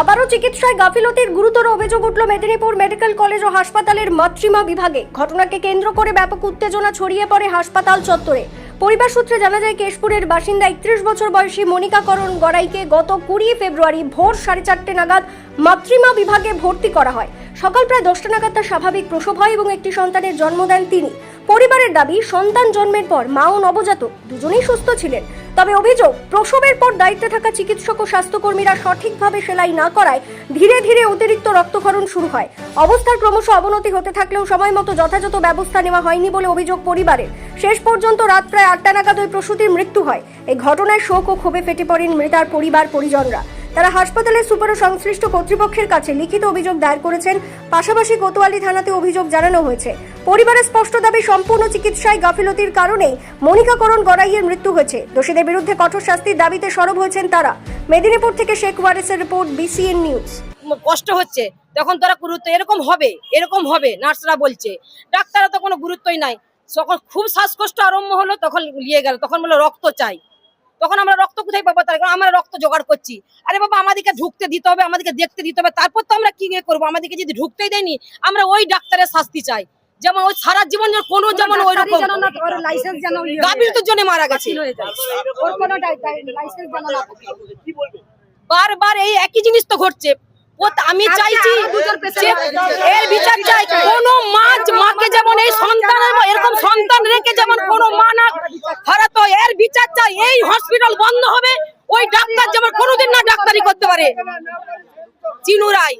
আবারও চিকিৎসায় গাফিলতির গুরুতর অভিযোগ উঠল মেদিনীপুর মেডিকেল কলেজ ও হাসপাতালের মাতৃমা বিভাগে। ঘটনাকে কেন্দ্র করে ব্যাপক উত্তেজনা ছড়িয়ে পড়ে হাসপাতাল চত্বরে। পরিবার সূত্রে জানা যায়, কেশপুরের বাসিন্দা একত্রিশ বছর বয়সী মনিকাকরণ গড়াইকে গত কুড়ি ফেব্রুয়ারি ভোর সাড়ে চারটে নাগাদ মাতৃমা বিভাগে ভর্তি করা হয়। সকাল প্রায় দশটা নাগাদ তার স্বাভাবিক প্রসব হয় এবং একটি সন্তানের জন্ম দেন তিনি। পরিবারের দাবি, সন্তান জন্মের পর মা ও নবজাতক দুজনেই সুস্থ ছিলেন। তবে অভিযোগ, প্রসবের পর দায়িত্বে থাকা চিকিৎসক ও স্বাস্থ্যকর্মীরা সঠিকভাবে সেলাই না করায় ধীরে ধীরে অতিরিক্ত রক্তক্ষরণ শুরু হয়। অবস্থার ক্রমশ অবনতি হতে থাকলেও সময় মতো যথাযথ ব্যবস্থা নেওয়া হয়নি বলে অভিযোগ পরিবারের। শেষ পর্যন্ত রাত প্রায় আটটা নাগাদ ওই প্রসূতির মৃত্যু হয়। এই ঘটনায় শোক ও ক্ষোভে ফেটে পড়েন মৃতার পরিবার পরিজনরা তারা হাসপাতালের সুপার ও সংশ্লিষ্ট কর্তৃপক্ষের কাছে লিখিত অভিযোগ দায়ের করেছেন। পাশাপাশি কোতোয়ালি থানাতে অভিযোগ জানানো হয়েছে। পরিবারের স্পষ্ট দাবি, সম্পূর্ণ চিকিৎসায় গাফিলতির কারণেই মনিকাকরণ গড়াইয়ের মৃত্যু হয়েছে। দোষীদের বিরুদ্ধে কঠোর শাস্তির দাবিতে সরব হয়েছেন তারা। মেদিনীপুর থেকে শেখ ওয়ারেসের রিপোর্ট, বিসিএন নিউজ। কষ্ট হচ্ছে। তখন তারা গুরুত্ব, এরকম হবে এরকম হবে, নার্সরা বলছে। ডাক্তাররা তো কোনো গুরুত্বই নাই। যখন খুব শ্বাসকষ্ট আরম্ভ হলো, তখন নিয়ে গেল, তখন বলল রক্ত চাই। তখন আমরা রক্ত কোথায় পাবো? তার আমরা রক্ত জোগাড় করছি। আরে বাবা আমাদেরকে ঢুকতে দিতে হবে আমাদেরকে দেখতে দিতে হবে। তারপর তো আমরা কি ইয়ে করব? আমাদেরকে যদি ঢুকতেই দেয়নি আমরা ওই ডাক্তারের শাস্তি চাই। যেমন ওই সারা জীবন কোনো যেমন ওই রকম গাভীর জন্য মারা গেছে। বারবার এই একই জিনিস তো ঘটছে। আমি চাইছি যে এর বিচার চাই। কোন মা মাকে যেমন এই সন্তান এরকম সন্তান রেখে যেমন কোন মা না বিচার চাই, এই হসপিটাল বন্ধ হবে। ওই ডাক্তার যেমন কোনোদিন না ডাক্তারি করতে পারে। চিনু রায়।